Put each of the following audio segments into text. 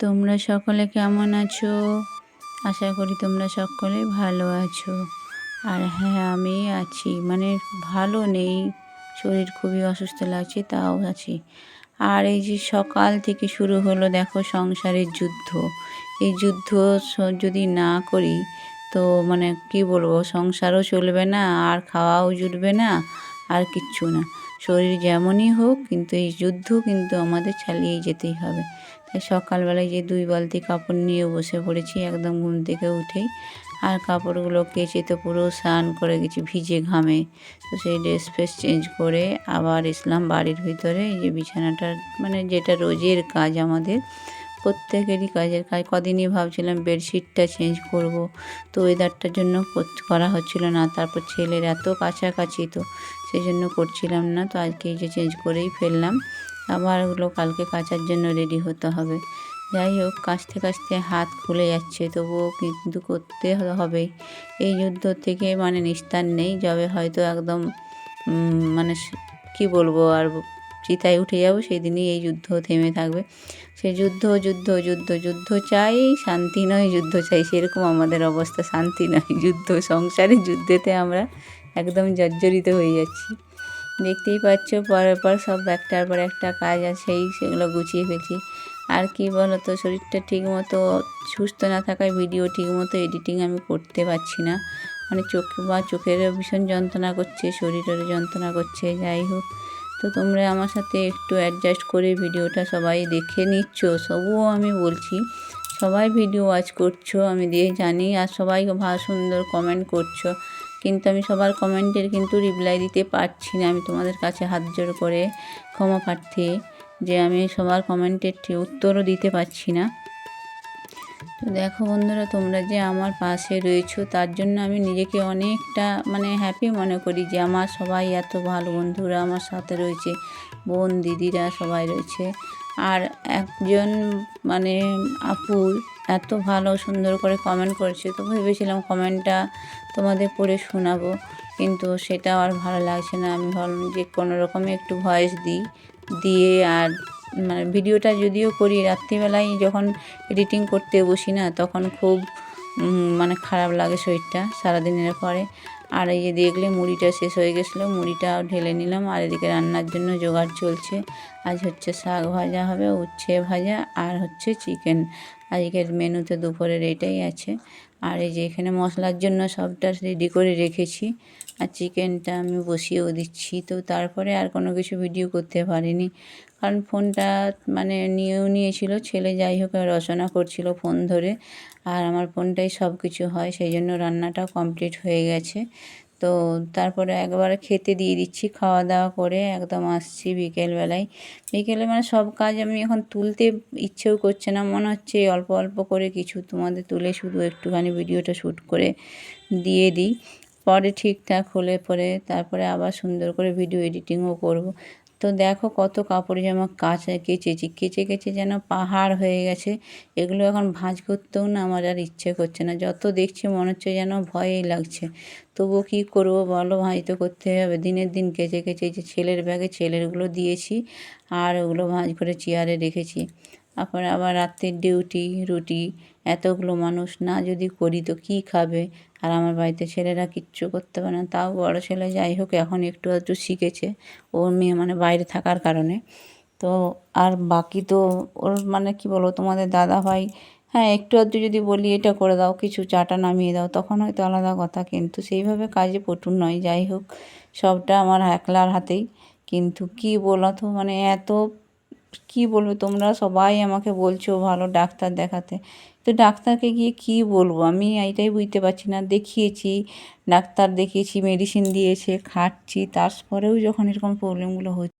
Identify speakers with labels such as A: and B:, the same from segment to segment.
A: তোমরা সকলে কেমন আছো? আশা করি তোমরা সকলে ভালো আছো। আর হ্যাঁ আমি আছি। মানে ভালো নেই। শরীর খুবই অসুস্থ লাগছে, তাও আছি। আর এই যে সকাল থেকে শুরু হলো, দেখো সংসারের যুদ্ধ। এই যুদ্ধ যদি না করি, তো মানে কি বলব, সংসারও চলবে না, আর খাওয়াও জুটবে না, আর কিচ্ছু না। শরীর যেমনই হোক, কিন্তু এই যুদ্ধ কিন্তু আমাদের চালিয়ে যেতেই হবে। সকালবেলায় যে দুই বালতি কাপড় নিয়ে বসে পড়েছি, একদম ঘুম থেকে উঠেই। আর কাপড়গুলো কেচে তো পুরো স্নান করে গেছি ভিজে ঘামে। তো সেই ড্রেস ফ্রেস চেঞ্জ করে আবার ইসলাম বাড়ির ভিতরে। এই যে বিছানাটা মানে যেটা রোজের কাজ আমাদের, প্রত্যেকেরই কাজের কাজ। কদিনই ভাবছিলাম বেডশিটটা চেঞ্জ করব। তো ওয়েদারটার জন্য করা হচ্ছিল না। তারপর ছেলের এত কাছাকাছি তো সেই জন্য করছিলাম না। তো আজকে এই যে চেঞ্জ করেই ফেললাম। আবার ওগুলো কালকে কাচার জন্য রেডি হতে হবে। যাই হোক কাচতে কাচতে হাত খুলে যাচ্ছে, তবুও কিন্তু করতে হবে। এই যুদ্ধ থেকে মানে নিস্তার নেই, যবে হয়তো একদম মানে কি বলব, আর চিতায় উঠে যাব সেই দিনই এই যুদ্ধ থেমে থাকবে। সে যুদ্ধ যুদ্ধ যুদ্ধ যুদ্ধ চাই, শান্তি নয় যুদ্ধ চাই, সেরকম আমাদের অবস্থা, শান্তি নয় যুদ্ধ সংসারে যুদ্ধেতে আমরা একদম জর্জরিত হয়ে যাচ্ছি। দেখতেই পাচ্ছ, পরের পর সব একটার পর একটা কাজ আছেই সেগুলো গুছিয়ে ফেলছি। আর কি বলো তো শরীরটা ঠিক মতো সুস্থ না থাকায় ভিডিও ঠিক মতো এডিটিং আমি করতে পারছি না। মানে চোখ বা চোখেরও ভীষণ যন্ত্রণা করছে শরীরেরও যন্ত্রণা করছে, যাই হোক। তো তোমরা আমার সাথে একটু অ্যাডজাস্ট করে ভিডিওটা সবাই দেখে নিচ্ছ, তবুও আমি বলছি, সবাই ভিডিও ওয়াচ করছ, আমি দিয়ে জানি, আর সবাই ভালো সুন্দর কমেন্ট করছ। কিন্তু আমি সবার কমেন্টের কিন্তু রিপ্লাই দিতে পারছি না। আমি তোমাদের কাছে হাত জোড় করে ক্ষমা প্রার্থী যে আমি সবার কমেন্টের উত্তরও দিতে পারছি না। তো দেখো বন্ধুরা, তোমরা যে আমার পাশে রয়েছো, তার জন্য আমি নিজেকে অনেকটা মানে হ্যাপি মনে করি যে আমার সবাই এত ভালো বন্ধুরা আমার সাথে রয়েছে, বোন, দিদিরা সবাই রয়েছে। আর একজন মানে আপুর এত ভালো সুন্দর করে কমেন্ট করেছে। তো ভেবেছিলাম কমেন্টটা তোমাদের পড়ে শোনাবো। কিন্তু সেটা আর ভালো লাগছে না। আমি ভাবলাম যে কোনো রকমে একটু ভয়েস দিই। দিয়ে আর মানে ভিডিওটা যদিও করি, রাত্রিবেলায় যখন এডিটিং করতে বসি না, তখন খুব মানে খারাপ লাগে শরীরটা সারাদিনের পরে। আর এই যে দেখলে মুড়িটা শেষ হয়ে গেছিল, মুড়িটা ঢেলে নিলাম আর এদিকে রান্নার জন্য জোগাড় চলছে। আজ হচ্ছে শাক ভাজা হবে, উচ্ছে ভাজা আর হচ্ছে চিকেন আজকের মেনুতে দুপুরের এটাই আছে। আর এই যে এখানে মশলার জন্য সবটা রেডি করে রেখেছি। আর চিকেনটা আমি বসিয়েও দিচ্ছি। তো তারপরে আর কোনো কিছু ভিডিও করতে পারিনি। কারণ ফোনটা মানে নিয়েও নিয়েছিল। ছেলে যাই হোক রচনা করছিল ফোন ধরে। আর আমার ফোনটাই সব কিছু হয়। সেই জন্য রান্নাটাও কমপ্লিট হয়ে গেছে। তো তারপরে একবারে খেতে দিয়ে দিচ্ছি খাওয়া দাওয়া করে একদম আসছি বিকেলবেলায়। বিকেলে মানে সব কাজ আমি এখন তুলতে ইচ্ছেও করছে না, মনে হচ্ছে অল্প অল্প করে কিছু তোমাদের তুলে শুধু একটুখানি ভিডিওটা শ্যুট করে দিয়ে দিই। পরে ঠিকঠাক হলে পরে তারপরে আবার সুন্দর করে ভিডিও এডিটিংও করব। তো দেখো কত কাপড় জামা কাচে কেচেছি কেচে কেচে যেন পাহাড় হয়ে গেছে। এগুলো এখন ভাঁজ করতেও না আমার আর ইচ্ছে করছে না। যত দেখছি মনে হচ্ছে যেন ভয়ই লাগছে। তবুও কী করব বলো ভাঁজ তো করতে হবে। দিনের দিন কেচে কেচে যে ছেলের ব্যাগে ছেলেরগুলো দিয়েছি আর ওগুলো ভাঁজ করে চেয়ারে রেখেছি। তারপরে আবার রাত্রের ডিউটি, রুটি, এতগুলো মানুষ, না যদি করি তো কী খাবে? আর আমার বাড়িতে ছেলেরা কিচ্ছু করতে পারে না। তাও বড় ছেলে যাই হোক, এখন একটু একটু শিখেছে। ওর মেয়ে মানে বাইরে থাকার কারণে। তো আর বাকি তো ওর মানে কি বলব, তোমাদের দাদা ভাই হ্যাঁ একটু আধটু যদি বলি, এটা করে দাও, কিছু চাটা নামিয়ে দাও, তখন হয়তো আলাদা কথা। কিন্তু সেইভাবে কাজে পটু নয়। যাই হোক, সবটা আমার একলার হাতেই। কিন্তু কি বলো তো মানে এত কি বলব? তোমরা সবাই আমাকে বলছো ভালো ডাক্তার দেখাতে। তো ডাক্তারকে গিয়ে কি বলব? আমি এইটাই বুঝতে পারছি না। দেখিয়েছি, ডাক্তার দেখিয়েছি মেডিসিন দিয়েছে খাটছি তারপরেও যখন এরকম প্রবলেমগুলো হচ্ছে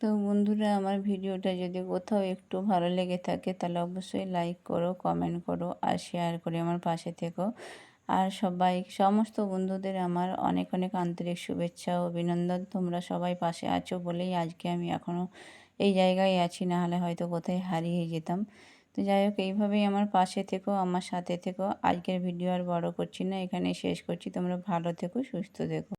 A: তো বন্ধুরা, আমার ভিডিওটা যদি কোথাও একটু ভালো লেগে থাকে, তাহলে অবশ্যই লাইক করো কমেন্ট করো আর শেয়ার করে আমার পাশে থেকো। আর সবাই, সমস্ত বন্ধুদের আমার অনেক অনেক আন্তরিক শুভেচ্ছা ও অভিনন্দন। তোমরা সবাই পাশে আছো বলেই আজকে আমি এখনও এই জায়গায় আছি, না হলে হয়তো কোথায় হারিয়ে যেতাম। তো যাই হোক, এইভাবেই আমার পাশে থেকো, আমার সাথে থেকো। আজকের ভিডিও আর বড় করছি না এখানে শেষ করছি। তোমরা ভালো থেকো, সুস্থ থেকো।